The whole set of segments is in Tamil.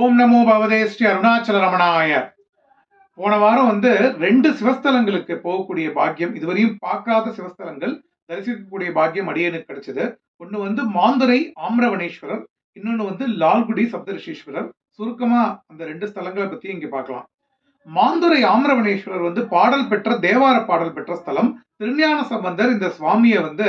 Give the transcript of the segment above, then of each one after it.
ஓம் நமோ பவதே ஸ்ரீ அருணாச்சல ரமணாய. போன வாரம் வந்து ரெண்டு சிவஸ்தலங்களுக்கு போகக்கூடிய பாக்கியம் இதுவரையும் பார்க்காத சிவஸ்தலங்கள் தரிசிக்கக்கூடிய பாக்கியம் அடியனுக்கு கிடைச்சது. ஒன்று வந்து மாந்துரை ஆம்ரவணேஸ்வரர் இன்னொன்று வந்து லால்குடி சப்தரிஷீஸ்வரர். சுருக்கமா அந்த ரெண்டு ஸ்தலங்களை பத்தி இங்க பார்க்கலாம். மாந்துரை ஆம்ரவணேஸ்வரர் வந்து பாடல் பெற்ற தேவார பாடல் பெற்ற ஸ்தலம். திருஞான சம்பந்தர் இந்த சுவாமியை வந்து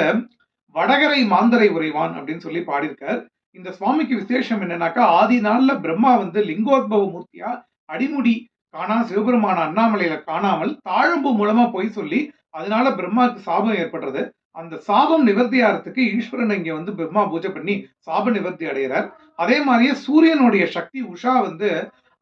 வடகரை மாந்தரை உறைவான் அப்படின்னு சொல்லி பாடியிருக்கார். இந்த சுவாமிக்கு விசேஷம் என்னன்னாக்கா ஆதி நாள்ல பிரம்மா வந்து லிங்கோத்பவ மூர்த்தியா அடிமுடி காணா சிவபெருமான அண்ணாமலையில காணாமல் தாழம்பு மூலமா போய் சொல்லி அதனால பிரம்மாவுக்கு சாபம் ஏற்படுறது. அந்த சாபம் நிவர்த்தி ஆகிறதுக்கு ஈஸ்வரன் இங்க வந்து பிரம்மா பூஜை பண்ணி சாப நிவர்த்தி அடைகிறார். அதே மாதிரியே சூரியனுடைய சக்தி உஷா வந்து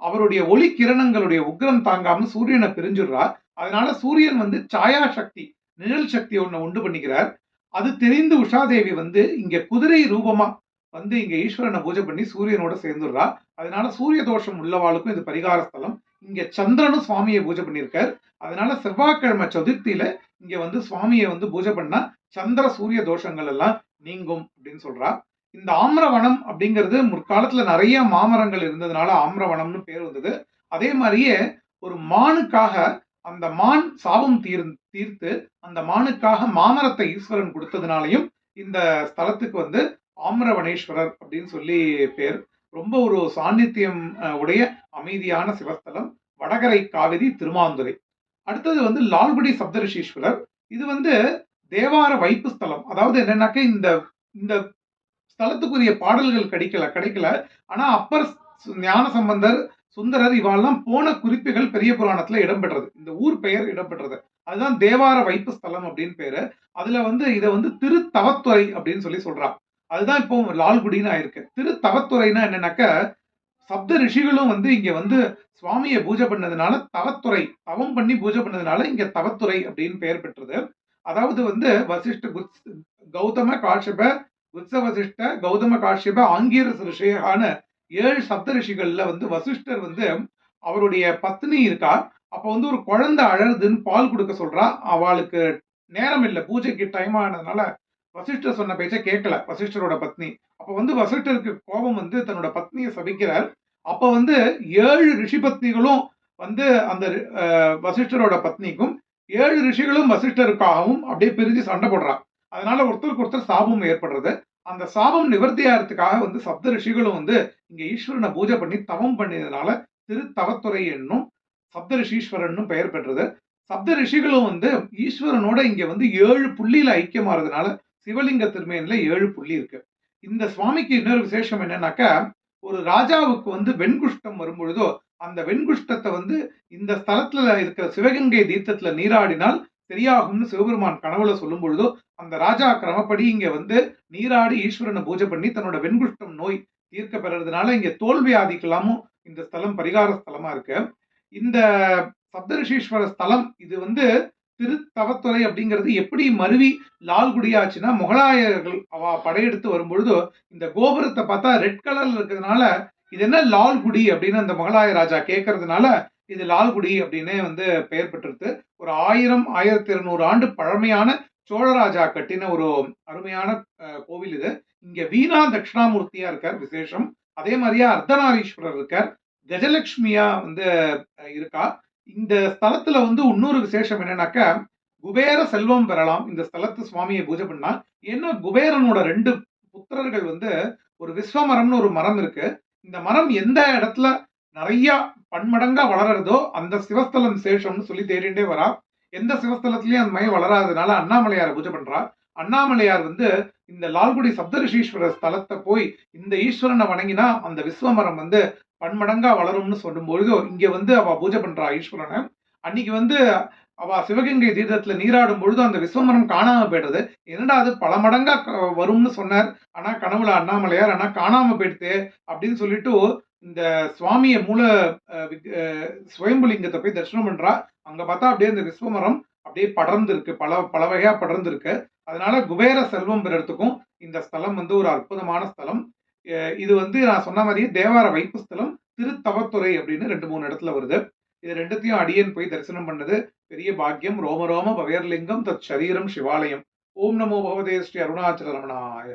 அவருடைய ஒளி கிரணங்களுடைய உக்ரம் தாங்காம சூரியனை பிரிஞ்சுடுறா. அதனால சூரியன் வந்து சாயா சக்தி நிழல் சக்தி ஒன்று உண்டு பண்ணிக்கிறார். அது தெரிந்து உஷாதேவி வந்து இங்க குதிரை ரூபமா வந்து இங்க ஈஸ்வரனை பூஜை பண்ணி சூரியனோட சேர்ந்துடுறா. அதனால சூரிய தோஷம் உள்ளவாளுக்கும் இது பரிகார ஸ்தலம். இங்க சந்திரனும் சுவாமியை பூஜை பண்ணியிருக்கார். அதனால செவ்வாய்க்கிழமை சதுர்த்தியில இங்க வந்து சுவாமியை வந்து பூஜை பண்ணா சந்திர சூரிய தோஷங்கள் எல்லாம் நீங்கும் அப்படின்னு சொல்றா. இந்த ஆம்ரவனம் அப்படிங்கிறது முற்காலத்துல நிறைய மாமரங்கள் இருந்ததுனால ஆம்ரவனம்னு பேர் வந்தது. அதே மாதிரியே ஒரு மானுக்காக அந்த மான் சாபம் தீர் தீர்த்து அந்த மானுக்காக மாமரத்தை ஈஸ்வரன் கொடுத்ததுனாலையும் இந்த ஸ்தலத்துக்கு வந்து ஆம்ரவனேஸ்வரர் அப்படின்னு சொல்லி பேர். ரொம்ப ஒரு சாநித்தியம் உடைய அமைதியான சிவஸ்தலம் வடகரை காவிரி திருமாந்துரை அடுத்தது வந்து லால்குடி சப்தரிஷீஸ்வரர். இது வந்து தேவார வைப்பு ஸ்தலம். அதாவது என்னன்னாக்க இந்த இந்த ஸ்தலத்துக்குரிய பாடல்கள் கிடைக்கல கிடைக்கல. ஆனா அப்பர் ஞான சம்பந்தர் சுந்தரர் இவாள்லாம் போன குறிப்புகள் பெரிய புராணத்துல இடம்பெற்றது. இந்த ஊர் பெயர் இடம்பெற்றது. அதுதான் தேவார வைப்பு ஸ்தலம் அப்படின்னு பேரு. அதுல வந்து இதை வந்து திருத்தவத்துறை அப்படின்னு சொல்லி சொல்கிறான் அதுதான் இப்போ லால்குடின்னு ஆயிருக்கு. திருத்தவத்துறைனா என்னன்னாக்க சப்த ரிஷிகளும் வந்து இங்க வந்து சுவாமியை பூஜை பண்ணதுனால தவத்துறை தவம் பண்ணி பூஜை பண்ணதுனால இங்க தவத்துறை அப்படின்னு பெயர் பெற்றது. அதாவது வந்து வசிஷ்ட குத் கௌதம காஷ்யப உத்ச வசிஷ்ட கௌதம காஷ்யப ஆங்கீரச ரிஷியான ஏழு சப்த ரிஷிகள்ல வந்து வசிஷ்டர் வந்து அவருடைய பத்னி இருக்கா? அப்ப வந்து ஒரு குழந்தை அழகுதுன்னு பால் கொடுக்க சொல்றா. அவளுக்கு நேரம் இல்லை பூஜைக்கு டைம் ஆனதுனால வசிஷ்டர் சொன்ன பேச்சை கேட்கல. வசிஷ்டரோட பத்னி. அப்போ வந்து வசிஷ்டருக்கு கோபம் வந்து தன்னோட பத்னியை சபிக்கிறார். அப்போ வந்து ஏழு ரிஷி பத்னிகளும் வந்து அந்த வசிஷ்டரோட பத்னிக்கும் ஏழு ரிஷிகளும் வசிஷ்டருக்காகவும் அப்படியே பிரிஞ்சு சண்டை போடுறான். அதனால ஒருத்தருக்கு ஒருத்தர் சாபம் ஏற்படுறது. அந்த சாபம் நிவர்த்தி ஆகிறதுக்காக வந்து சப்த ரிஷிகளும் வந்து இங்க ஈஸ்வரனை பூஜை பண்ணி தவம் பண்ணியதுனால திருத்தவத்துறை என்னும் சப்த ரிஷீஸ்வரன் பெயர் பெற்றது. சப்த ரிஷிகளும் வந்து ஈஸ்வரனோட இங்க வந்து ஏழு புள்ளியில ஐக்கியமாறதுனால சிவலிங்க திருமேனில ஏழு புள்ளி இருக்கு. இந்த சுவாமிக்கு இன்னொரு விசேஷம் என்னன்னாக்கா ஒரு ராஜாவுக்கு வந்து வெண்குஷ்டம் வரும்பொழுதோ அந்த வெண்குஷ்டத்தை வந்து இந்த ஸ்தலத்துல இருக்கிற சிவகங்கை தீர்த்தத்துல நீராடினால் சரியாகும்னு சிவபெருமான் கனவுல சொல்லும் பொழுதோ அந்த ராஜா கிரமப்படி இங்க வந்து நீராடி ஈஸ்வரனை பூஜை பண்ணி தன்னோட வெண்குஷ்டம் நோய் தீர்க்க பெறறதுனால இங்க தோல்வியாதிக்கெல்லாமும் இந்த ஸ்தலம் பரிகார ஸ்தலமா இருக்கு. இந்த சப்தரிஷீஸ்வர ஸ்தலம் இது வந்து திருத்தவத்துறை அப்படிங்கிறது எப்படி மருவி லால்குடியாச்சுன்னா முகலாயர்கள் அவ படையெடுத்து வரும்பொழுது இந்த கோபுரத்தை பார்த்தா ரெட் கலர்ல இருக்கிறதுனால இது என்ன லால்குடி அப்படின்னு அந்த முகலாய ராஜா கேட்கறதுனால இது லால்குடி அப்படின்னே வந்து பெயர் பெற்றிருக்கு. ஒரு ஆயிரம் ஆயிரத்தி இருநூறு ஆண்டு பழமையான சோழராஜா கட்டின ஒரு அருமையான கோவில் இது. இங்க வீணா தட்சிணாமூர்த்தியா இருக்கார் விசேஷம். அதே மாதிரியா அர்த்தநாரீஸ்வரர் இருக்கார். கஜலட்சுமியா வந்து இருக்கா. இந்த ஸ்தலத்துல வந்து இன்னொரு விசேஷம் என்னன்னாக்கா குபேர செல்வம் பெறலாம். இந்த ஸ்தலத்து சுவாமியை பூஜை பண்ணா ஏன்னா குபேரனோட ரெண்டு புத்திரர்கள் வந்து ஒரு விஸ்வமரம்னு ஒரு மரம் இருக்கு. இந்த மரம் எந்த இடத்துல நிறைய பன்மடங்கா வளர்றதோ அந்த சிவஸ்தலம் விசேஷம்னு சொல்லி தேடிண்டே வரா. எந்த சிவஸ்தலத்திலயும் அந்த மயம் வளராதனால அண்ணாமலையாரை பூஜை பண்றா. அண்ணாமலையார் வந்து இந்த லால்குடி சப்தரிஷீஸ்வரர் ஸ்தலத்தை போய் இந்த ஈஸ்வரனை வணங்கினா அந்த விஸ்வமரம் வந்து பன்மடங்கா வளரும்னு சொல்லும் பொழுது இங்க வந்து அவ பூஜை பண்றா ஈஸ்வரனை. அன்னைக்கு வந்து அவ சிவகங்கை தீர்த்தத்துல நீராடும் பொழுது அந்த விஸ்வமரம் காணாம போயிடுறது என்னடா அது பல மடங்கா வரும்னு சொன்னார். ஆனா கனவுல அண்ணாமலையார் ஆனா காணாம போயிடுது அப்படின்னு சொல்லிட்டு இந்த சுவாமிய மூல சுயம்புலிங்கத்தை போய் தரிசனம் பண்றா. அங்க பார்த்தா அப்படியே இந்த விஸ்வமரம் அப்படியே படர்ந்து இருக்கு பல பல வகையா படர்ந்து இருக்கு அதனால குபேர செல்வம் பெறத்துக்கும் இந்த ஸ்தலம் வந்து ஒரு அற்புதமான ஸ்தலம். இது வந்து நான் சொன்ன மாதிரியே தேவார வைப்புஸ்தலம் திருத்தவத்துறை அப்படின்னு ரெண்டு மூணு இடத்துல வருது. இது ரெண்டுத்தையும் அடியன் போய் தரிசனம் பண்ணது பெரிய பாக்கியம். ரோம ரோம பவேர்லிங்கம் தத் சரீரம் சிவாலயம். ஓம் நமோ பகவதே ஸ்ரீ அருணாச்சல ரமணாய